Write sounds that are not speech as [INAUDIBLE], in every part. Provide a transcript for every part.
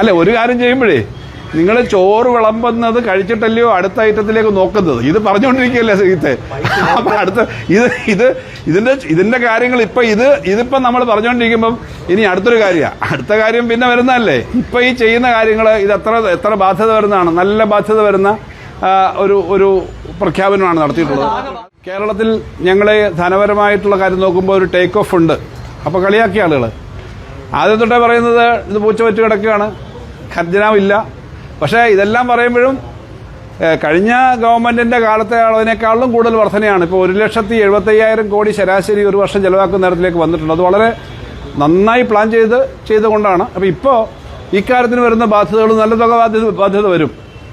അല്ല ഒരു കാര്യം ചെയ്യുമ്പോഴേ നിങ്ങൾ ചോറ് വിളമ്പുന്നത് കഴിച്ചിട്ടല്ലയോ അടുത്ത ഐറ്റത്തിലേക്ക് നോക്കുന്നത്. ഇത് പറഞ്ഞുകൊണ്ടിരിക്കുകയല്ലേ സീത്തെ അപ്പൊ അടുത്ത ഇത് ഇത് ഇതിന്റെ ഇതിന്റെ കാര്യങ്ങൾ ഇപ്പൊ ഇത് ഇതിപ്പോ നമ്മൾ പറഞ്ഞുകൊണ്ടിരിക്കുമ്പം ഇനി അടുത്തൊരു കാര്യമാണ് അടുത്ത കാര്യം പിന്നെ വരുന്നതല്ലേ? ഇപ്പൊ ഈ ചെയ്യുന്ന കാര്യങ്ങൾ ഇത് എത്ര എത്ര ബാധ്യത വരുന്നതാണ്? നല്ല ബാധ്യത വരുന്ന ഒരു ഒരു പ്രഖ്യാപനമാണ് നടത്തിയിട്ടുള്ളത്. കേരളത്തിൽ ഞങ്ങളെ ധനപരമായിട്ടുള്ള കാര്യം നോക്കുമ്പോൾ ഒരു ടേക്ക് ഓഫ് ഉണ്ട്. അപ്പോൾ കളിയാക്കിയ ആളുകൾ ആദ്യം തൊട്ടേ പറയുന്നത് ഇത് പൂച്ച പറ്റി കിടക്കുകയാണ്. ഖർജനാവില്ല പക്ഷേ ഇതെല്ലാം പറയുമ്പോഴും കഴിഞ്ഞ ഗവൺമെന്റിന്റെ കാലത്തെ അളവിനേക്കാളും കൂടുതൽ വർധനയാണ്. ഇപ്പോൾ ഒരു ലക്ഷത്തി എഴുപത്തയ്യായിരം കോടി ശരാശരി ഒരു വർഷം ചെലവാക്കുന്ന നേരത്തിലേക്ക് വന്നിട്ടുണ്ട്. അത് വളരെ നന്നായി പ്ലാൻ ചെയ്ത് ചെയ്തുകൊണ്ടാണ്. അപ്പോൾ ഇപ്പോൾ ഇക്കാര്യത്തിന് വരുന്ന ബാധ്യതകൾ നല്ല തുക ബാധ്യത ബാധ്യത വരും.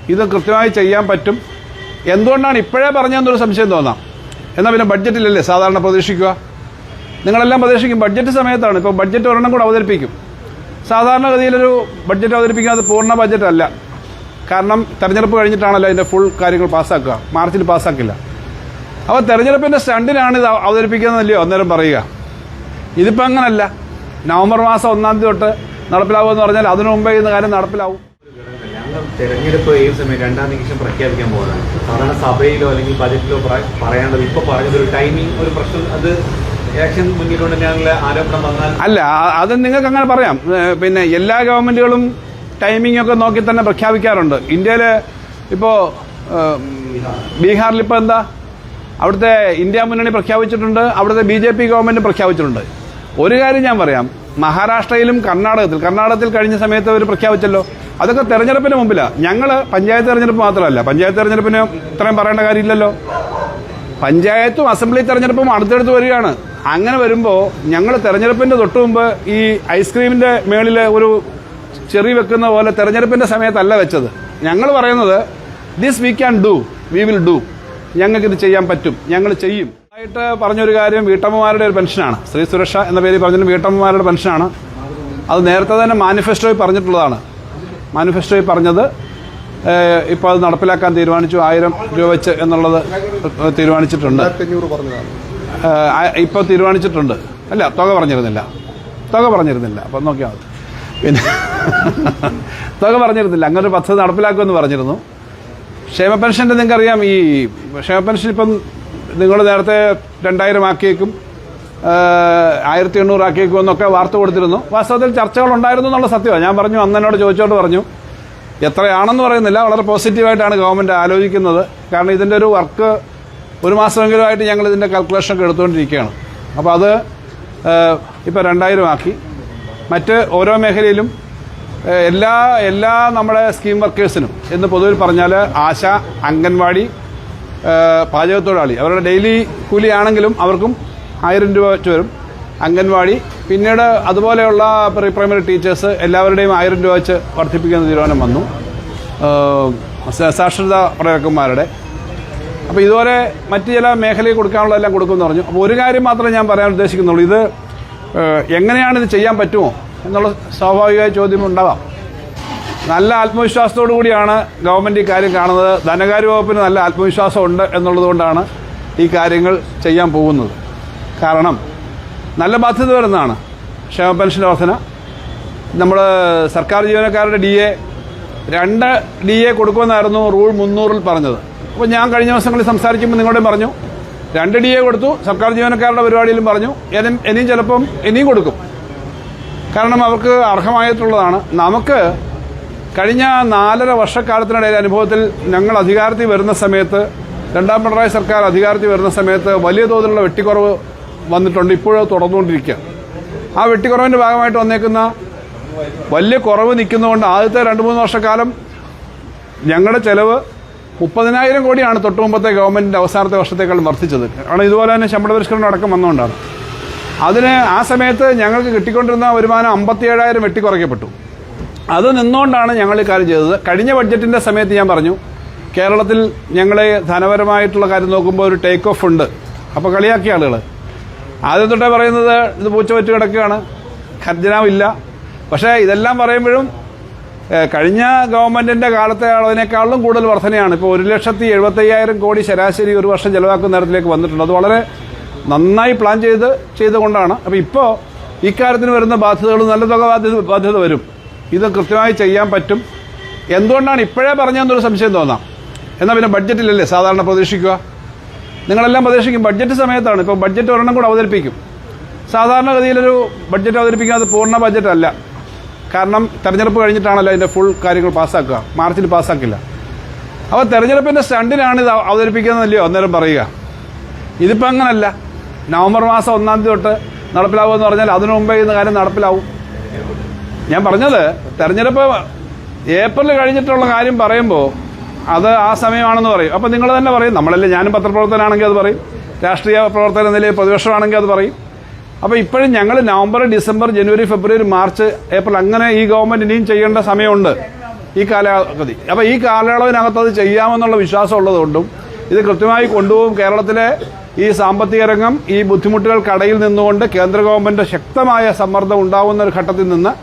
ഇത് കൃത്യമായി ചെയ്യാൻ പറ്റും. എന്തുകൊണ്ടാണ് ഇപ്പോഴേ പറഞ്ഞതെന്നൊരു സംശയം തോന്നാം. എന്നാൽ പിന്നെ ബഡ്ജറ്റിലല്ലേ സാധാരണ പ്രതീക്ഷിക്കുക. നിങ്ങളെല്ലാം പ്രതീക്ഷിക്കും. ബഡ്ജറ്റ് സമയത്താണ്. ഇപ്പോൾ ബഡ്ജറ്റ് ഒരെണ്ണം കൂടെ അവതരിപ്പിക്കും. സാധാരണഗതിയിലൊരു ബഡ്ജറ്റ് അവതരിപ്പിക്കുന്നത് പൂർണ ബഡ്ജറ്റ് അല്ല. കാരണം തെരഞ്ഞെടുപ്പ് കഴിഞ്ഞിട്ടാണല്ലോ അതിന്റെ ഫുൾ കാര്യങ്ങൾ പാസ്സാക്കുക. മാർച്ചിൽ പാസ്സാക്കില്ല. അപ്പോൾ തെരഞ്ഞെടുപ്പിന്റെ സ്റ്റണ്ടിനാണ് ഇത് അവതരിപ്പിക്കുന്നതല്ലയോ അന്നേരം പറയുക. ഇതിപ്പോൾ അങ്ങനല്ല. നവംബർ മാസം ഒന്നാം തീയതി തൊട്ട് നടപ്പിലാവുമെന്ന് പറഞ്ഞാൽ അതിനു മുമ്പേ ഇന്ന് കാര്യം നടപ്പിലാവും. തെരഞ്ഞെടുപ്പ് ഈ സമയം രണ്ടാം നിമിഷം പ്രഖ്യാപിക്കാൻ പോകുന്നത് സാധാരണ സഭയിലോ അല്ലെങ്കിൽ ബജറ്റിലോ പറ- പറയേണ്ടത് ഇപ്പൊ പറഞ്ഞത് ഒരു ടൈമിംഗ് ഒരു പ്രശ്നം അത് അല്ല അത് നിങ്ങൾക്ക് അങ്ങനെ പറയാം. പിന്നെ എല്ലാ ഗവൺമെന്റുകളും ടൈമിംഗ് ഒക്കെ നോക്കി തന്നെ പ്രഖ്യാപിക്കാറുണ്ട്. ഇന്ത്യയിൽ ഇപ്പോൾ ബീഹാറിൽ ഇപ്പൊ എന്താ? അവിടുത്തെ ഇന്ത്യ മുന്നണി പ്രഖ്യാപിച്ചിട്ടുണ്ട് അവിടുത്തെ ബി ജെ പി ഗവൺമെന്റ് പ്രഖ്യാപിച്ചിട്ടുണ്ട്. ഒരു കാര്യം ഞാൻ പറയാം. മഹാരാഷ്ട്രയിലും കർണാടകത്തിൽ കർണാടകത്തിൽ കഴിഞ്ഞ സമയത്ത് അവർ പ്രഖ്യാപിച്ചല്ലോ. അതൊക്കെ തെരഞ്ഞെടുപ്പിന് മുമ്പിലാണ് ഞങ്ങൾ പഞ്ചായത്ത് തെരഞ്ഞെടുപ്പ് മാത്രമല്ല പഞ്ചായത്ത് തെരഞ്ഞെടുപ്പിന് ഇത്രയും പറയേണ്ട കാര്യമില്ലല്ലോ. പഞ്ചായത്തും അസംബ്ലി തെരഞ്ഞെടുപ്പും അടുത്തടുത്ത് വരികയാണ്. അങ്ങനെ വരുമ്പോൾ ഞങ്ങൾ തെരഞ്ഞെടുപ്പിന്റെ തൊട്ട് മുമ്പ് ഈ ഐസ്ക്രീമിന്റെ മേളിൽ ഒരു ചെറി വെക്കുന്ന പോലെ തെരഞ്ഞെടുപ്പിന്റെ സമയത്തല്ല വെച്ചത്. ഞങ്ങൾ പറയുന്നത് this we can do we will do ഞങ്ങൾക്ക് ഇത് ചെയ്യാൻ പറ്റും ഞങ്ങൾ ചെയ്യും. ആയിട്ട് പറഞ്ഞൊരു കാര്യം വീട്ടമ്മമാരുടെ ഒരു പെൻഷനാണ്. സ്ത്രീ സുരക്ഷ എന്ന പേരിൽ പറഞ്ഞിട്ട് വീട്ടമ്മമാരുടെ പെൻഷനാണ്. അത് നേരത്തെ തന്നെ മാനിഫെസ്റ്റോയിൽ പറഞ്ഞിട്ടുള്ളതാണ്. മാനിഫെസ്റ്റോയിൽ പറഞ്ഞത് ഇപ്പോൾ അത് നടപ്പിലാക്കാൻ തീരുമാനിച്ചു ആയിരം രൂപ വെച്ച് എന്നുള്ളത് തീരുമാനിച്ചിട്ടുണ്ട്. ഇപ്പോൾ തീരുമാനിച്ചിട്ടുണ്ട്. അല്ല തുക പറഞ്ഞിരുന്നില്ല. തുക പറഞ്ഞിരുന്നില്ല. അപ്പൊ നോക്കിയാൽ മതി. പിന്നെ [LAUGHS] തുക പറഞ്ഞിരുന്നില്ല. അങ്ങനെ ഒരു പദ്ധതി നടപ്പിലാക്കുമെന്ന് പറഞ്ഞിരുന്നു. ക്ഷേമ പെൻഷന്റെ നിങ്ങൾക്കറിയാം ഈ ക്ഷേമ പെൻഷൻ ഇപ്പം നിങ്ങൾ നേരത്തെ രണ്ടായിരം ആക്കിയേക്കും ആയിരത്തി എണ്ണൂറ് ആക്കിയേക്കും എന്നൊക്കെ വാർത്ത കൊടുത്തിരുന്നു. വാസ്തവത്തിൽ ചർച്ചകൾ ഉണ്ടായിരുന്നു എന്നുള്ള സത്യമാണ് ഞാൻ പറഞ്ഞു അന്ന് എന്നോട് ചോദിച്ചോണ്ട് പറഞ്ഞു എത്രയാണെന്ന് പറയുന്നില്ല. വളരെ പോസിറ്റീവായിട്ടാണ് ഗവൺമെന്റ് ആലോചിക്കുന്നത്. കാരണം ഇതിന്റെ ഒരു വർക്ക് ഒരു മാസമെങ്കിലുമായിട്ട് ഞങ്ങൾ ഇതിന്റെ കാൽക്കുലേഷൻ ഒക്കെ എടുത്തുകൊണ്ടിരിക്കുകയാണ്. അപ്പോൾ അത് ഇപ്പോൾ രണ്ടായിരം ആക്കി. മറ്റ് ഓരോ മേഖലയിലും എല്ലാ എല്ലാ നമ്മുടെ സ്കീം വർക്കേഴ്സിനും എന്ന് പൊതുവിൽ പറഞ്ഞാൽ ആശ അംഗൻവാടി പാചകത്തൊഴിലാളി അവരുടെ ഡെയിലി കൂലിയാണെങ്കിലും അവർക്കും ആയിരം രൂപ വെച്ച് വരും. അംഗൻവാടി പിന്നീട് അതുപോലെയുള്ള പ്രീ പ്രൈമറി ടീച്ചേഴ്സ് എല്ലാവരുടെയും ആയിരം രൂപ വെച്ച് വർദ്ധിപ്പിക്കുന്ന തീരുമാനം വന്നു. സാക്ഷരതാ പ്രവർത്തകന്മാരുടെ അപ്പോൾ ഇതുപോലെ മറ്റ് ചില മേഖലയിൽ കൊടുക്കാനുള്ളതെല്ലാം കൊടുക്കുമെന്ന് പറഞ്ഞു. അപ്പോൾ ഒരു കാര്യം മാത്രമേ ഞാൻ പറയാൻ ഉദ്ദേശിക്കുന്നുള്ളൂ. ഇത് എങ്ങനെയാണ് ഇത് ചെയ്യാൻ പറ്റുമോ എന്നുള്ള സ്വാഭാവികമായ ചോദ്യം ഉണ്ടാവാം. നല്ല ആത്മവിശ്വാസത്തോടു കൂടിയാണ് ഗവൺമെന്റ് ഈ കാര്യം കാണുന്നത്. ധനകാര്യ വകുപ്പിന് നല്ല ആത്മവിശ്വാസം ഉണ്ട് എന്നുള്ളതുകൊണ്ടാണ് ഈ കാര്യങ്ങൾ ചെയ്യാൻ പോകുന്നത്. കാരണം നല്ല ബാധ്യത വരുന്നതാണ്. ക്ഷേമ പെൻഷൻ വർധന. നമ്മൾ സർക്കാർ ജീവനക്കാരുടെ ഡി എ രണ്ട് ഡി എ കൊടുക്കുമെന്നായിരുന്നു റൂൾ മുന്നൂറിൽ പറഞ്ഞത്. അപ്പോൾ ഞാൻ കഴിഞ്ഞ ദിവസങ്ങളിൽ സംസാരിക്കുമ്പോൾ നിങ്ങളോടും പറഞ്ഞു രണ്ട് ഡി എ കൊടുത്തു സർക്കാർ ജീവനക്കാരുടെ പരിപാടിയിലും പറഞ്ഞു ഇനി- ഇനിയും ചിലപ്പം ഇനിയും കൊടുക്കും. കാരണം അവർക്ക് അർഹമായിട്ടുള്ളതാണ്. നമുക്ക് കഴിഞ്ഞ നാലര വർഷക്കാലത്തിനിടയിൽ അനുഭവത്തിൽ ഞങ്ങൾ അധികാരത്തിൽ വരുന്ന സമയത്ത് രണ്ടാം പിണറായി സർക്കാർ അധികാരത്തിൽ വരുന്ന സമയത്ത് വലിയ തോതിലുള്ള വെട്ടിക്കുറവ് വന്നിട്ടുണ്ട്. ഇപ്പോഴും തുടർന്നുകൊണ്ടിരിക്കുക. ആ വെട്ടിക്കുറവിന്റെ ഭാഗമായിട്ട് വന്നേക്കുന്ന വലിയ കുറവ് നിൽക്കുന്നതുകൊണ്ട് ആദ്യത്തെ രണ്ട് മൂന്ന് വർഷക്കാലം ഞങ്ങളുടെ ചെലവ് മുപ്പതിനായിരം കോടിയാണ് തൊട്ട് മുമ്പത്തെ ഗവൺമെന്റിന്റെ അവസാനത്തെ വർഷത്തേക്കാൾ വർദ്ധിച്ചത്. കാരണം ഇതുപോലെ തന്നെ ശമ്പള പരിഷ്കരണം അടക്കം വന്നുകൊണ്ടാണ്. അതിന് ആ സമയത്ത് ഞങ്ങൾക്ക് കിട്ടിക്കൊണ്ടിരുന്ന വരുമാനം അമ്പത്തിയേഴായിരം വെട്ടിക്കുറയ്ക്കപ്പെട്ടു. അത് നിന്നുകൊണ്ടാണ് ഞങ്ങൾ ഈ കാര്യം ചെയ്തത്. കഴിഞ്ഞ ബഡ്ജറ്റിന്റെ സമയത്ത് ഞാൻ പറഞ്ഞു കേരളത്തിൽ ഞങ്ങളെ ധനപരമായിട്ടുള്ള കാര്യം നോക്കുമ്പോൾ ഒരു ടേക്ക് ഓഫ് ഉണ്ട്. അപ്പോൾ കളിയാക്കിയ ആളുകൾ ആദ്യം തൊട്ടേ പറയുന്നത് ഇത് പൂച്ച പറ്റി കിടക്കുകയാണ്. ഖർജനാവില്ല പക്ഷേ ഇതെല്ലാം പറയുമ്പോഴും കഴിഞ്ഞ ഗവൺമെന്റിന്റെ കാലത്തെ അളവിനേക്കാളും കൂടുതൽ വർധനയാണ്. ഇപ്പോൾ ഒരു ലക്ഷത്തി എഴുപത്തയ്യായിരം കോടി ശരാശരി ഒരു വർഷം ചെലവാക്കുന്ന നേരത്തിലേക്ക് വന്നിട്ടുണ്ട്. അത് വളരെ നന്നായി പ്ലാൻ ചെയ്ത് ചെയ്തുകൊണ്ടാണ്. അപ്പോൾ ഇപ്പോൾ ഇക്കാര്യത്തിന് വരുന്ന ബാധ്യതകൾ നല്ല തുക ബാധ്യത ബാധ്യത വരും. ഇത് കൃത്യമായി ചെയ്യാൻ പറ്റും. എന്തുകൊണ്ടാണ് ഇപ്പോഴേ പറഞ്ഞതെന്നൊരു സംശയം തോന്നാം. എന്നാൽ പിന്നെ ബഡ്ജറ്റിലല്ലേ സാധാരണ പ്രതീക്ഷിക്കുക? നിങ്ങളെല്ലാം പ്രതീക്ഷിക്കും. ബഡ്ജറ്റ് സമയത്താണ്. ഇപ്പോൾ ബഡ്ജറ്റ് ഒരെണ്ണം കൂടെ അവതരിപ്പിക്കും. സാധാരണഗതിയിലൊരു ബഡ്ജറ്റ് അവതരിപ്പിക്കുന്നത് പൂർണ ബഡ്ജറ്റ് അല്ല കാരണം തെരഞ്ഞെടുപ്പ് കഴിഞ്ഞിട്ടാണല്ലോ അതിന്റെ ഫുൾ കാര്യങ്ങൾ പാസ്സാക്കുക. മാർച്ചിൽ പാസ്സാക്കില്ല. അപ്പോൾ തെരഞ്ഞെടുപ്പിന്റെ സ്റ്റണ്ടിനാണ് ഇത് അവതരിപ്പിക്കുന്നതല്ലയോ? അന്നേരം പറയുക. ഇതിപ്പോൾ അങ്ങനല്ല. നവംബർ മാസം ഒന്നാം തീയതി തൊട്ട് നടപ്പിലാവുമെന്ന് പറഞ്ഞാൽ അതിനു മുമ്പേ ഇന്ന് കാര്യം നടപ്പിലാവും. ഞാൻ പറഞ്ഞത് തെരഞ്ഞെടുപ്പ് ഏപ്രിൽ കഴിഞ്ഞിട്ടുള്ള കാര്യം പറയുമ്പോൾ അത് ആ സമയമാണെന്ന് പറയും. അപ്പം നിങ്ങൾ തന്നെ പറയും. നമ്മളല്ലേ ഞാനും പത്രപ്രവർത്തനാണെങ്കിൽ അത് പറയും. രാഷ്ട്രീയ പ്രവർത്തന നിലയിൽ പ്രതിപക്ഷമാണെങ്കിൽ അത് പറയും. അപ്പോൾ ഇപ്പോഴും ഞങ്ങൾ നവംബർ ഡിസംബർ ജനുവരി ഫെബ്രുവരി മാർച്ച് ഏപ്രിൽ അങ്ങനെ ഈ ഗവൺമെന്റ് ഇനിയും ചെയ്യേണ്ട സമയമുണ്ട്. ഈ കാലാവധി. അപ്പോൾ ഈ കാലയളവിനകത്ത് അത് ചെയ്യാമെന്നുള്ള വിശ്വാസം ഉള്ളതുകൊണ്ടും ഇത് കൃത്യമായി കൊണ്ടുപോകും. കേരളത്തിലെ ഈ സാമ്പത്തിക രംഗം ഈ ബുദ്ധിമുട്ടുകൾക്കടയിൽ നിന്നുകൊണ്ട് കേന്ദ്ര ഗവൺമെന്റ് ശക്തമായ സമ്മർദ്ദം ഉണ്ടാവുന്ന ഒരു ഘട്ടത്തിൽ നിന്ന്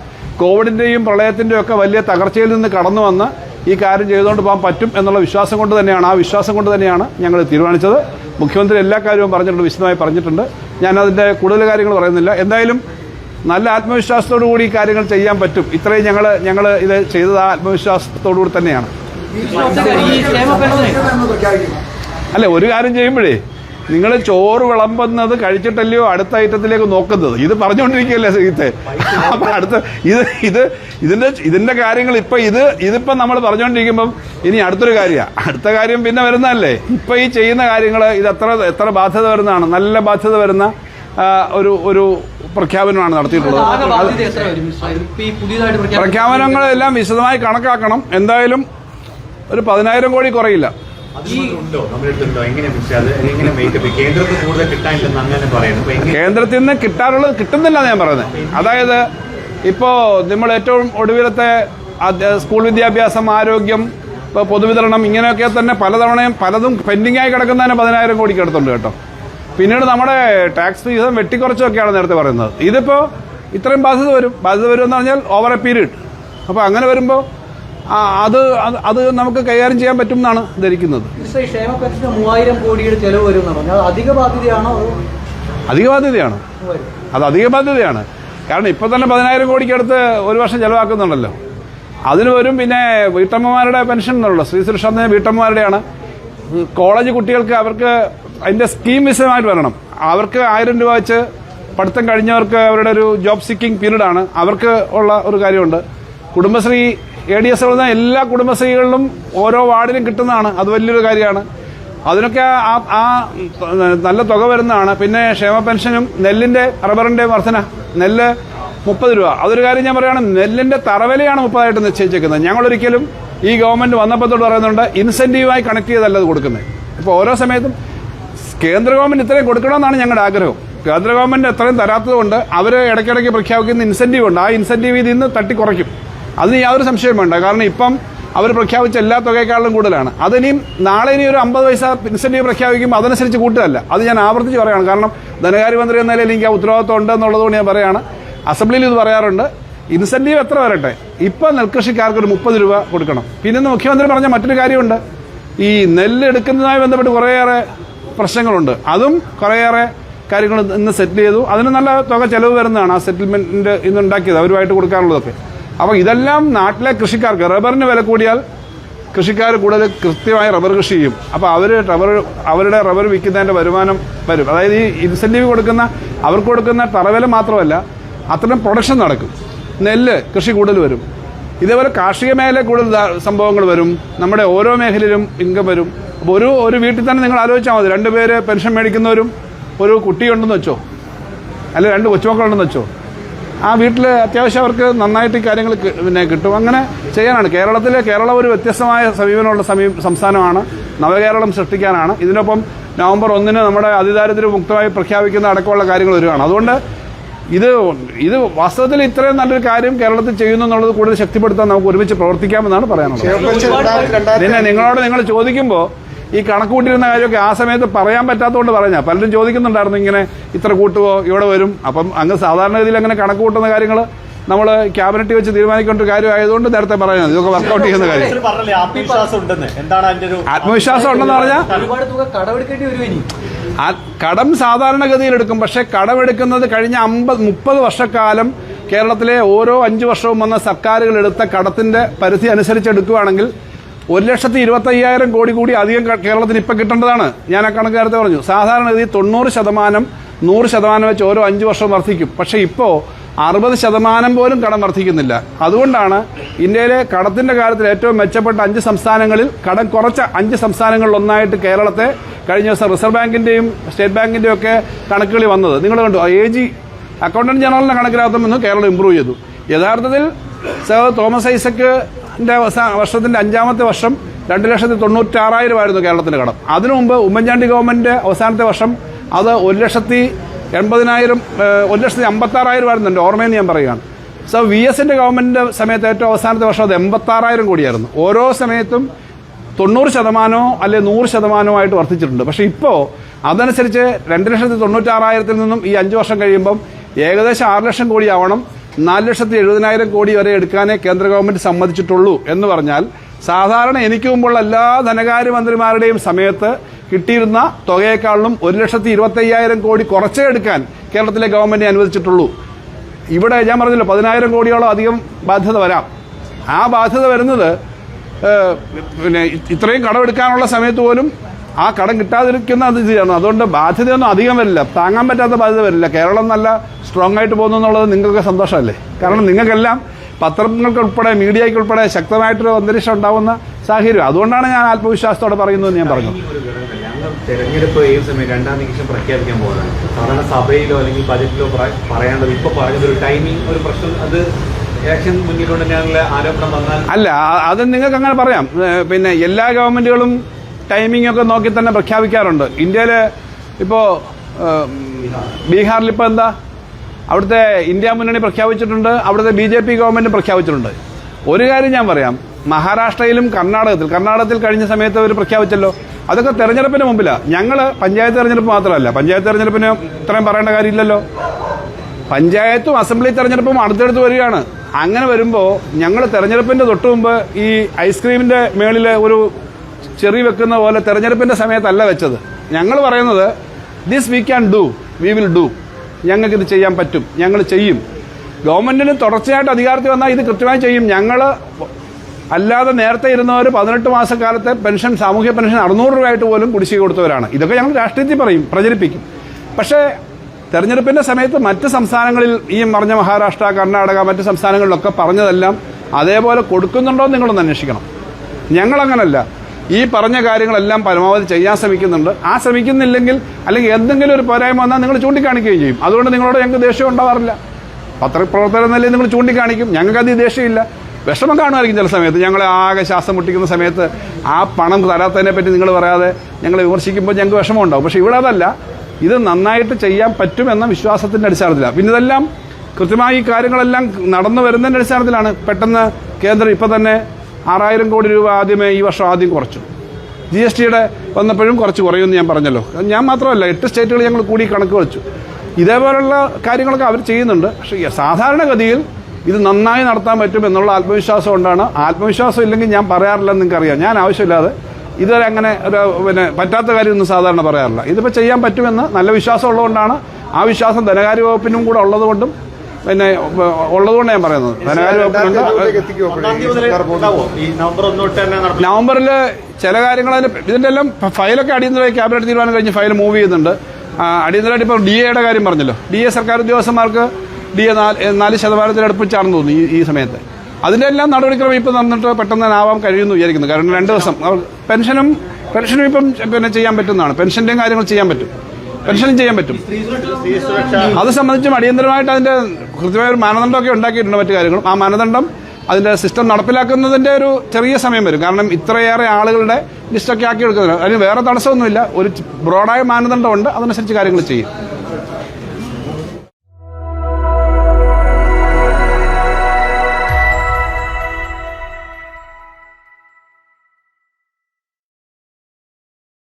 കോവിഡിന്റെയും പ്രളയത്തിന്റെയും ഒക്കെ വലിയ തകർച്ചയിൽ നിന്ന് കടന്നു വന്ന് ഈ കാര്യം ചെയ്തുകൊണ്ട് പോകാൻ പറ്റും എന്നുള്ള വിശ്വാസം കൊണ്ട് തന്നെയാണ്. ആ വിശ്വാസം കൊണ്ട് തന്നെയാണ് ഞങ്ങൾ തീരുമാനിച്ചത്. മുഖ്യമന്ത്രി എല്ലാ കാര്യവും പറഞ്ഞിട്ടുണ്ട് വിശദമായി പറഞ്ഞിട്ടുണ്ട്. ഞാൻ അതിന്റെ കൂടുതൽ കാര്യങ്ങൾ പറയുന്നില്ല. എന്തായാലും നല്ല ആത്മവിശ്വാസത്തോടു കൂടി ഈ കാര്യങ്ങൾ ചെയ്യാൻ പറ്റും. ഇത്രയും ഞങ്ങൾ ഞങ്ങൾ ഇത് ചെയ്തത് ആ ആത്മവിശ്വാസത്തോടു കൂടി തന്നെയാണ് അല്ലെ ഒരു കാര്യം ചെയ്യുമ്പോഴേ നിങ്ങൾ ചോറ് വിളമ്പുന്നത് കഴിച്ചിട്ടല്ലയോ അടുത്ത ഐറ്റത്തിലേക്ക് നോക്കുന്നത്? ഇത് പറഞ്ഞുകൊണ്ടിരിക്കുകയല്ലേ ശ്രീത്തെ അപ്പൊ അടുത്ത ഇത് ഇത് ഇതിന്റെ ഇതിന്റെ കാര്യങ്ങൾ ഇപ്പൊ ഇത് ഇതിപ്പോ നമ്മൾ പറഞ്ഞുകൊണ്ടിരിക്കുമ്പം ഇനി അടുത്തൊരു കാര്യമാണ് അടുത്ത കാര്യം പിന്നെ വരുന്നതല്ലേ? ഇപ്പൊ ഈ ചെയ്യുന്ന കാര്യങ്ങൾ ഇത് എത്ര എത്ര ബാധ്യത വരുന്നതാണ്? നല്ല ബാധ്യത വരുന്ന ഒരു ഒരു പ്രഖ്യാപനമാണ് നടത്തിയിട്ടുള്ളത്. പ്രഖ്യാപനങ്ങളെല്ലാം വിശദമായി കണക്കാക്കണം. എന്തായാലും ഒരു പതിനായിരം കോടി കുറയില്ല. കേന്ദ്രത്തിൽ നിന്ന് കിട്ടാനുള്ളത് കിട്ടുന്നില്ല ഞാൻ പറയുന്നത്. അതായത് ഇപ്പോ നമ്മൾ ഏറ്റവും ഒടുവിലത്തെ സ്കൂൾ വിദ്യാഭ്യാസം ആരോഗ്യം ഇപ്പോൾ പൊതുവിതരണം ഇങ്ങനെയൊക്കെ തന്നെ പലതവണയും പലതും പെൻഡിംഗ് ആയി കിടക്കുന്നതിന് പതിനായിരം കോടിക്ക് എടുത്തുണ്ട് കേട്ടോ. പിന്നീട് നമ്മുടെ ടാക്സ് വിഹിതം വെട്ടിക്കുറച്ചൊക്കെയാണ് നേരത്തെ പറയുന്നത്. ഇതിപ്പോ ഇത്രയും ബാധ്യത വരും. ബാധ്യത വരും എന്ന് പറഞ്ഞാൽ ഓവർ എ പീരീഡ് അപ്പോൾ അങ്ങനെ വരുമ്പോൾ അത് അത് നമുക്ക് കൈകാര്യം ചെയ്യാൻ പറ്റും എന്നാണ് ധരിക്കുന്നത് ക്ഷേമ മൂവായിരം കോടിയുടെ ചെലവ് വരും അധിക ബാധ്യതയാണോ അധിക ബാധ്യതയാണ്? അത് അധിക ബാധ്യതയാണ്. കാരണം ഇപ്പൊ തന്നെ പതിനായിരം കോടിക്ക് അടുത്ത് ഒരു വർഷം ചെലവാക്കുന്നുണ്ടല്ലോ. അതിന് വരും പിന്നെ വീട്ടമ്മമാരുടെ പെൻഷൻ എന്നുള്ള സ്ത്രീ സുരക്ഷാ വീട്ടമ്മമാരുടെയാണ്. കോളേജ് കുട്ടികൾക്ക് അവർക്ക് അതിന്റെ സ്കീം വിശദമായിട്ട് വരണം. അവർക്ക് ആയിരം രൂപ വെച്ച് പഠിത്തം കഴിഞ്ഞവർക്ക് അവരുടെ ഒരു ജോബ് സീക്കിംഗ് പീരീഡ് ആണ് അവർക്ക് ഉള്ള ഒരു കാര്യമുണ്ട്. കുടുംബശ്രീ എ ഡി എസ് എല്ലാ കുടുംബശ്രീകളിലും ഓരോ വാർഡിലും കിട്ടുന്നതാണ്. അത് വലിയൊരു കാര്യമാണ്. അതിനൊക്കെ ആ ആ നല്ല തുക വരുന്നതാണ്. പിന്നെ ക്ഷേമ പെൻഷനും നെല്ലിന്റെ റബ്ബറിന്റെ വർധന. നെല്ല് മുപ്പത് രൂപ. അതൊരു കാര്യം ഞാൻ പറയുകയാണ് നെല്ലിന്റെ തറവിലയാണ് മുപ്പതായിട്ട് നിശ്ചയിച്ചേക്കുന്നത്. ഞങ്ങളൊരിക്കലും ഈ ഗവൺമെന്റ് വന്നപ്പോൾ തൊട്ട് പറയുന്നുണ്ട് ഇൻസെന്റീവായി കണക്ട് ചെയ്തല്ല അത് കൊടുക്കുന്നത്. ഇപ്പോൾ ഓരോ സമയത്തും കേന്ദ്ര ഗവൺമെന്റ് ഇത്രയും കൊടുക്കണമെന്നാണ് ഞങ്ങളുടെ ആഗ്രഹം. കേന്ദ്ര ഗവൺമെന്റ് എത്രയും തരാത്തതുകൊണ്ട് അവർ ഇടയ്ക്കിടയ്ക്ക് പ്രഖ്യാപിക്കുന്ന ഇൻസെന്റീവ് ഉണ്ട്. ആ ഇൻസെന്റീവ് ഇതിന്ന് നിന്ന് തട്ടി കുറയ്ക്കും അതിന് യാതൊരു സംശയവും വേണ്ട. കാരണം ഇപ്പം അവർ പ്രഖ്യാപിച്ച എല്ലാ തുകയെക്കാളും കൂടുതലാണ്. അതിനിയും നാളെ ഇനി ഒരു അമ്പത് പൈസ ഇൻസെന്റീവ് പ്രഖ്യാപിക്കുമ്പോൾ അതനുസരിച്ച് കൂട്ടുകയല്ല. അത് ഞാൻ ആവർത്തിച്ച് പറയുകയാണ്. കാരണം ധനകാര്യമന്ത്രി എന്ന നിലയിൽ എനിക്ക് ആ ഉത്തരവാദിത്വം ഉണ്ട് എന്നുള്ളതുകൊണ്ട് ഞാൻ പറയുകയാണ്. അസംബ്ലിയിൽ ഇത് പറയാറുണ്ട്. ഇൻസെന്റീവ് എത്ര വരട്ടെ? ഇപ്പൊ നെൽകൃഷിക്കാർക്ക് ഒരു മുപ്പത് രൂപ കൊടുക്കണം. പിന്നെ മുഖ്യമന്ത്രി പറഞ്ഞ മറ്റൊരു കാര്യമുണ്ട്. ഈ നെല്ല് എടുക്കുന്നതുമായി ബന്ധപ്പെട്ട് കുറേയേറെ പ്രശ്നങ്ങളുണ്ട്. അതും കുറേയേറെ കാര്യങ്ങൾ ഇന്ന് സെറ്റിൽ ചെയ്തു. അതിന് നല്ല തുക ചെലവ് വരുന്നതാണ് ആ സെറ്റിൽമെന്റിന്റെ ഇന്ന് ഉണ്ടാക്കിയത്. അവരുമായിട്ട് കൊടുക്കാനുള്ളതൊക്കെ. അപ്പോൾ ഇതെല്ലാം നാട്ടിലെ കൃഷിക്കാർക്ക് റബ്ബറിന് വില കൂടിയാൽ കൃഷിക്കാർ കൂടുതൽ കൃത്യമായി റബ്ബർ കൃഷി ചെയ്യും. അപ്പോൾ അവർ റബ്ബർ അവരുടെ റബ്ബർ വിൽക്കുന്നതിന്റെ വരുമാനം വരും. അതായത് ഈ ഇൻസെന്റീവ് കൊടുക്കുന്ന അവർക്ക് കൊടുക്കുന്ന തറവില മാത്രമല്ല അത്തരം പ്രൊഡക്ഷൻ നടക്കും. നെല്ല് കൃഷി കൂടുതൽ വരും. ഇതേപോലെ കാർഷിക മേഖല കൂടുതൽ സംഭവങ്ങൾ വരും. നമ്മുടെ ഓരോ മേഖലയിലും ഇൻകം വരും. അപ്പോൾ ഒരു ഒരു വീട്ടിൽ തന്നെ നിങ്ങൾ ആലോചിച്ചാൽ മതി. രണ്ടുപേര് പെൻഷൻ മേടിക്കുന്നവരും ഒരു കുട്ടിയുണ്ടെന്ന് വെച്ചോ. അല്ല രണ്ട് കൊച്ചുമക്കളുണ്ടെന്ന് വെച്ചോ. ആ വീട്ടിൽ അത്യാവശ്യം അവർക്ക് നന്നായിട്ട് ഈ കാര്യങ്ങൾ പിന്നെ കിട്ടും. അങ്ങനെ ചെയ്യാനാണ്. കേരളത്തിൽ കേരളം ഒരു വ്യത്യസ്തമായ സമീപനമുള്ള സമീ സംസ്ഥാനമാണ്. നവകേരളം സൃഷ്ടിക്കാനാണ്. ഇതിനൊപ്പം നവംബർ ഒന്നിന് നമ്മുടെ അതിദാരിദ്ര്യ മുക്തമായി പ്രഖ്യാപിക്കുന്ന അടക്കമുള്ള കാര്യങ്ങൾ വരികയാണ്. അതുകൊണ്ട് ഇത് ഇത് വാസ്തവത്തിൽ ഇത്രയും നല്ലൊരു കാര്യം കേരളത്തിൽ ചെയ്യുന്നു എന്നുള്ളത് കൂടുതൽ ശക്തിപ്പെടുത്താൻ നമുക്ക് ഒരുമിച്ച് പ്രവർത്തിക്കാമെന്നാണ് പറയാനുള്ളത്. പിന്നെ നിങ്ങളോട് നിങ്ങൾ ചോദിക്കുമ്പോൾ ഈ കണക്ക് കൂട്ടിയിരുന്ന കാര്യമൊക്കെ ആ സമയത്ത് പറയാൻ പറ്റാത്തതുകൊണ്ട് പറഞ്ഞാ. പലരും ചോദിക്കുന്നുണ്ടായിരുന്നു ഇങ്ങനെ ഇത്ര കൂട്ടുവോ ഇവിടെ വരും. അപ്പം അങ്ങ് സാധാരണഗതിയിൽ അങ്ങനെ കണക്ക് കൂട്ടുന്ന കാര്യങ്ങൾ നമ്മൾ ക്യാബിനറ്റ് വെച്ച് തീരുമാനിക്കേണ്ട ഒരു കാര്യമായതുകൊണ്ട് നേരത്തെ പറയുന്നത് ഇതൊക്കെ വർക്കൗട്ട് ചെയ്യുന്ന കാര്യം. പറഞ്ഞില്ലേ? ആത്മവിശ്വാസം ഉണ്ടെന്ന് എന്താണ് അതിന്റെ ഒരു ആത്മവിശ്വാസം ഉണ്ടെന്ന് പറഞ്ഞാൽ കടം സാധാരണഗതിയിൽ എടുക്കും പക്ഷേ കടമെടുക്കുന്നത് കഴിഞ്ഞ അമ്പത് മുപ്പത് വർഷക്കാലം കേരളത്തിലെ ഓരോ അഞ്ചു വർഷവും വന്ന സർക്കാരുകൾ എടുത്ത കടത്തിന്റെ പരിധി അനുസരിച്ച് എടുക്കുകയാണെങ്കിൽ ഒരു ലക്ഷത്തി ഇരുപത്തയ്യായിരം കോടി കൂടി അധികം കേരളത്തിന് ഇപ്പം കിട്ടേണ്ടതാണ്. ഞാൻ ആ കണക്ക് നേരത്തെ പറഞ്ഞു. സാധാരണഗതി തൊണ്ണൂറ് ശതമാനം നൂറ് ശതമാനം വെച്ച് ഓരോ അഞ്ച് വർഷം വർദ്ധിക്കും. പക്ഷേ ഇപ്പോൾ അറുപത് ശതമാനം പോലും കടം വർദ്ധിക്കുന്നില്ല. അതുകൊണ്ടാണ് ഇന്ത്യയിലെ കടത്തിന്റെ കാര്യത്തിൽ ഏറ്റവും മെച്ചപ്പെട്ട അഞ്ച് സംസ്ഥാനങ്ങളിൽ കടം കുറച്ച അഞ്ച് സംസ്ഥാനങ്ങളിൽ ഒന്നായിട്ട് കേരളത്തെ കഴിഞ്ഞ ദിവസം റിസർവ് ബാങ്കിന്റെയും സ്റ്റേറ്റ് ബാങ്കിന്റെയും ഒക്കെ കണക്കുകളിൽ വന്നത്. നിങ്ങൾ കണ്ടു എ ജി അക്കൗണ്ടന്റ് ജനറലിന്റെ കണക്കിനകത്തും കേരളം ഇമ്പ്രൂവ് ചെയ്തു. യഥാർത്ഥത്തിൽ സർ തോമസ് ഐസക്കിന്റെ വർഷത്തിന്റെ അഞ്ചാമത്തെ വർഷം രണ്ട് ലക്ഷത്തി തൊണ്ണൂറ്റാറായിരം ആയിരുന്നു കേരളത്തിന്റെ കടം. അതിനു മുമ്പ് ഉമ്മൻചാണ്ടി ഗവൺമെന്റ് അവസാനത്തെ വർഷം അത് ഒരു ലക്ഷത്തി എൺപതിനായിരം ഒരു ലക്ഷത്തി അമ്പത്താറായിരം ആയിരുന്നുണ്ട് എന്റെ ഓർമ്മയെന്ന് ഞാൻ പറയുകയാണ്. സോ വി എസിന്റെ ഗവൺമെന്റിന്റെ സമയത്ത് ഏറ്റവും അവസാനത്തെ വർഷം അത് എൺപത്താറായിരം കോടിയായിരുന്നു. ഓരോ സമയത്തും തൊണ്ണൂറ് ശതമാനമോ അല്ലെങ്കിൽ നൂറ് ശതമാനമോ ആയിട്ട് വർദ്ധിച്ചിട്ടുണ്ട്. പക്ഷേ ഇപ്പോൾ അതനുസരിച്ച് രണ്ട് ലക്ഷത്തി തൊണ്ണൂറ്റാറായിരത്തിൽ നിന്നും ഈ അഞ്ച് വർഷം കഴിയുമ്പം ഏകദേശം ആറ് ലക്ഷം കോടി ആവണം. നാല് ലക്ഷത്തി എഴുപതിനായിരം കോടി വരെ എടുക്കാനേ കേന്ദ്ര ഗവൺമെന്റ് സമ്മതിച്ചിട്ടുള്ളൂ എന്ന് പറഞ്ഞാൽ സാധാരണ എനിക്ക് മുമ്പുള്ള എല്ലാ ധനകാര്യമന്ത്രിമാരുടെയും സമയത്ത് കിട്ടിയിരുന്ന തുകയെക്കാളിലും ഒരു ലക്ഷത്തി ഇരുപത്തയ്യായിരം കോടി കുറച്ചേ എടുക്കാൻ കേരളത്തിലെ ഗവൺമെന്റ് അനുവദിച്ചിട്ടുള്ളൂ. ഇവിടെ ഞാൻ പറഞ്ഞല്ലോ പതിനായിരം കോടിയോളം അധികം ബാധ്യത വരാം. ആ ബാധ്യത വരുന്നത് പിന്നെ ഇത്രയും കടമെടുക്കാനുള്ള സമയത്ത് പോലും ആ കടം കിട്ടാതിരിക്കുന്ന അത് അതുകൊണ്ട് ബാധ്യതയൊന്നും അധികം വരില്ല. താങ്ങാൻ പറ്റാത്ത ബാധ്യത വരില്ല. കേരളം നല്ല സ്ട്രോങ് ആയിട്ട് പോകുന്നു എന്നുള്ളത് നിങ്ങൾക്ക് സന്തോഷമല്ലേ? കാരണം നിങ്ങൾക്കെല്ലാം പത്രങ്ങൾക്കുൾപ്പെടെ മീഡിയയ്ക്കുൾപ്പെടെ ശക്തമായിട്ടൊരു അന്തരീക്ഷം ഉണ്ടാവുന്ന സാഹചര്യം. അതുകൊണ്ടാണ് ഞാൻ ആത്മവിശ്വാസത്തോടെ പറയുന്നത് ഞാൻ പറഞ്ഞു. തെരഞ്ഞെടുപ്പ് ഈ സമയം രണ്ടാം നിമിഷം പ്രഖ്യാപിക്കാൻ പോകുന്നത് സാധാരണ സഭയിലോ അല്ലെങ്കിൽ ബജറ്റിലോ പറ- പറയേണ്ടത് ഇപ്പൊ പറഞ്ഞത് ഒരു ടൈമിംഗ് ഒരു പ്രശ്നം അത് അല്ല അത് നിങ്ങൾക്ക് അങ്ങനെ പറയാം. പിന്നെ എല്ലാ ഗവൺമെന്റുകളും ടൈമിംഗ് ഒക്കെ നോക്കി തന്നെ പ്രഖ്യാപിക്കാറുണ്ട്. ഇന്ത്യയിൽ ഇപ്പോ ബീഹാറിൽ ഇപ്പൊ എന്താ? അവിടുത്തെ ഇന്ത്യ മുന്നണി പ്രഖ്യാപിച്ചിട്ടുണ്ട് അവിടുത്തെ ബി ജെ പി ഗവൺമെന്റ് പ്രഖ്യാപിച്ചിട്ടുണ്ട്. ഒരു കാര്യം ഞാൻ പറയാം. മഹാരാഷ്ട്രയിലും കർണാടകത്തിൽ കർണാടകത്തിൽ കഴിഞ്ഞ സമയത്ത് അവർ പ്രഖ്യാപിച്ചല്ലോ. അതൊക്കെ തെരഞ്ഞെടുപ്പിന് മുമ്പിലാണ് ഞങ്ങൾ പഞ്ചായത്ത് തെരഞ്ഞെടുപ്പ് മാത്രമല്ല പഞ്ചായത്ത് തെരഞ്ഞെടുപ്പിന് ഇത്രയും പറയേണ്ട കാര്യമില്ലല്ലോ. പഞ്ചായത്തും അസംബ്ലി തെരഞ്ഞെടുപ്പും അടുത്തടുത്ത് വരികയാണ്. അങ്ങനെ വരുമ്പോൾ ഞങ്ങൾ തെരഞ്ഞെടുപ്പിന്റെ തൊട്ട് മുമ്പ് ഈ ഐസ്ക്രീമിന്റെ മേളിൽ ഒരു ചെറി വെക്കുന്ന പോലെ തെരഞ്ഞെടുപ്പിന്റെ സമയത്തല്ല വെച്ചത്. ഞങ്ങൾ പറയുന്നത് this we can do we will do ഞങ്ങൾക്ക് ഇത് ചെയ്യാൻ പറ്റും. ഞങ്ങൾ ചെയ്യും. ഗവൺമെന്റിന് തുടർച്ചയായിട്ട് അധികാരത്തിൽ വന്നാൽ ഇത് കൃത്യമായി ചെയ്യും. ഞങ്ങൾ അല്ലാതെ നേരത്തെ ഇരുന്നവർ പതിനെട്ട് മാസക്കാലത്തെ പെൻഷൻ സാമൂഹ്യ പെൻഷൻ അറുന്നൂറ് രൂപയായിട്ട് പോലും കുടിശ്ശിക കൊടുത്തവരാണ്. ഇതൊക്കെ ഞങ്ങൾ രാഷ്ട്രീയത്തിൽ പറയും പ്രചരിപ്പിക്കും. പക്ഷേ തെരഞ്ഞെടുപ്പിന്റെ സമയത്ത് മറ്റ് സംസ്ഥാനങ്ങളിൽ ഈ പറഞ്ഞ മഹാരാഷ്ട്ര കർണാടക മറ്റ് സംസ്ഥാനങ്ങളിലൊക്കെ പറഞ്ഞതെല്ലാം അതേപോലെ കൊടുക്കുന്നുണ്ടോ നിങ്ങളൊന്ന് അന്വേഷിക്കണം. ഞങ്ങളങ്ങനല്ല. ഈ പറഞ്ഞ കാര്യങ്ങളെല്ലാം പരമാവധി ചെയ്യാൻ ശ്രമിക്കുന്നുണ്ട്. ആ ശ്രമിക്കുന്നില്ലെങ്കിൽ അല്ലെങ്കിൽ എന്തെങ്കിലും ഒരു പോരായ്മ വന്നാൽ നിങ്ങൾ ചൂണ്ടിക്കാണിക്കുകയും ചെയ്യും. അതുകൊണ്ട് നിങ്ങളോട് ഞങ്ങൾക്ക് ദേഷ്യം ഉണ്ടാവാറില്ല. പത്രപ്രവർത്തകർ എന്നല്ലേ നിങ്ങൾ ചൂണ്ടിക്കാണിക്കും. ഞങ്ങൾക്ക് അത് ദേഷ്യമില്ല. വിഷമം കാണുമായിരിക്കും ചില സമയത്ത്. ഞങ്ങളെ ആകെ ശ്വാസം മുട്ടിക്കുന്ന സമയത്ത് ആ പണം തരാത്തതിനെ പറ്റി നിങ്ങൾ പറയാതെ ഞങ്ങളെ വിമർശിക്കുമ്പോൾ ഞങ്ങൾക്ക് വിഷമം ഉണ്ടാവും. പക്ഷേ ഇവിടെ അതല്ല. ഇത് നന്നായിട്ട് ചെയ്യാൻ പറ്റുമെന്ന വിശ്വാസത്തിന്റെ അടിസ്ഥാനത്തിലാണ്. പിന്നെ ഇതെല്ലാം കൃത്യമായി ഈ കാര്യങ്ങളെല്ലാം നടന്നു വരുന്നതിന്റെ അടിസ്ഥാനത്തിലാണ് പെട്ടെന്ന് കേന്ദ്രം ഇപ്പം തന്നെ ആറായിരം കോടി രൂപ ആദ്യമേ ഈ വർഷം ആദ്യം കുറച്ചു. ജി എസ് ടിയുടെ വന്നപ്പോഴും കുറച്ച് കുറയുമെന്ന് ഞാൻ പറഞ്ഞല്ലോ. ഞാൻ മാത്രമല്ല എട്ട് സ്റ്റേറ്റുകൾ ഞങ്ങൾ കൂടി കണക്ക് വെച്ചു. ഇതേപോലുള്ള കാര്യങ്ങളൊക്കെ അവർ ചെയ്യുന്നുണ്ട്. പക്ഷേ സാധാരണഗതിയിൽ ഇത് നന്നായി നടത്താൻ പറ്റും എന്നുള്ള ആത്മവിശ്വാസം കൊണ്ടാണ്. ആത്മവിശ്വാസം ഇല്ലെങ്കിൽ ഞാൻ പറയാറില്ലെന്ന് നിങ്ങൾക്കറിയാം. ഞാൻ ആവശ്യമില്ലാതെ ഇതുവരെ അങ്ങനെ ഒരു പിന്നെ പറ്റാത്ത കാര്യമൊന്നും സാധാരണ പറയാറില്ല. ഇതിപ്പോൾ ചെയ്യാൻ പറ്റുമെന്ന് നല്ല വിശ്വാസം ഉള്ളതുകൊണ്ടാണ്. ആ വിശ്വാസം ധനകാര്യ വകുപ്പിനും കൂടെ ഉള്ളതുകൊണ്ടും പിന്നെ ഉള്ളതുകൊണ്ട് ഞാൻ പറയുന്നത്. ധനകാര്യ നവംബറിൽ ചില കാര്യങ്ങൾ അതിന് ഇതിന്റെ എല്ലാം ഫയലൊക്കെ അടിയന്തരമായി ക്യാബിനറ്റ് തീരുമാനം കഴിഞ്ഞ് ഫയൽ മൂവ് ചെയ്യുന്നുണ്ട്. അടിയന്തരമായിട്ട് ഇപ്പോൾ ഡി എയുടെ കാര്യം പറഞ്ഞല്ലോ. ഡി എ സർക്കാർ ഉദ്യോഗസ്ഥന്മാർക്ക് ഡി എ നാല് ശതമാനത്തിൽ അടുപ്പിച്ചാണെന്ന് തോന്നുന്നു ഈ ഈ സമയത്ത്. അതിന്റെ എല്ലാം നടപടിക്രമം ഇപ്പം നടന്നിട്ട് പെട്ടെന്ന് ആവാൻ കഴിയുമെന്ന് വിചാരിക്കുന്നു. കാരണം രണ്ട് ദിവസം പെൻഷനും പെൻഷനും ഇപ്പം പിന്നെ ചെയ്യാൻ പറ്റുന്നതാണ്. പെൻഷന്റെയും കാര്യങ്ങൾ ചെയ്യാൻ പറ്റും. പെൻഷനും ചെയ്യാൻ പറ്റും. അത് സംബന്ധിച്ചും അടിയന്തരമായിട്ട് അതിന്റെ കൃത്യമായ ഒരു മാനദണ്ഡമൊക്കെ ഉണ്ടാക്കിയിട്ടുണ്ട് മറ്റു കാര്യങ്ങളും. ആ മാനദണ്ഡം അതിന്റെ സിസ്റ്റം നടപ്പിലാക്കുന്നതിന്റെ ഒരു ചെറിയ സമയം വരും. കാരണം ഇത്രയേറെ ആളുകളുടെ ലിസ്റ്റൊക്കെ ആക്കി എടുക്കുന്നത് അതിന് വേറെ തടസ്സമൊന്നുമില്ല. ഒരു ബ്രോഡായ മാനദണ്ഡമുണ്ട്. അതനുസരിച്ച് കാര്യങ്ങൾ ചെയ്യും.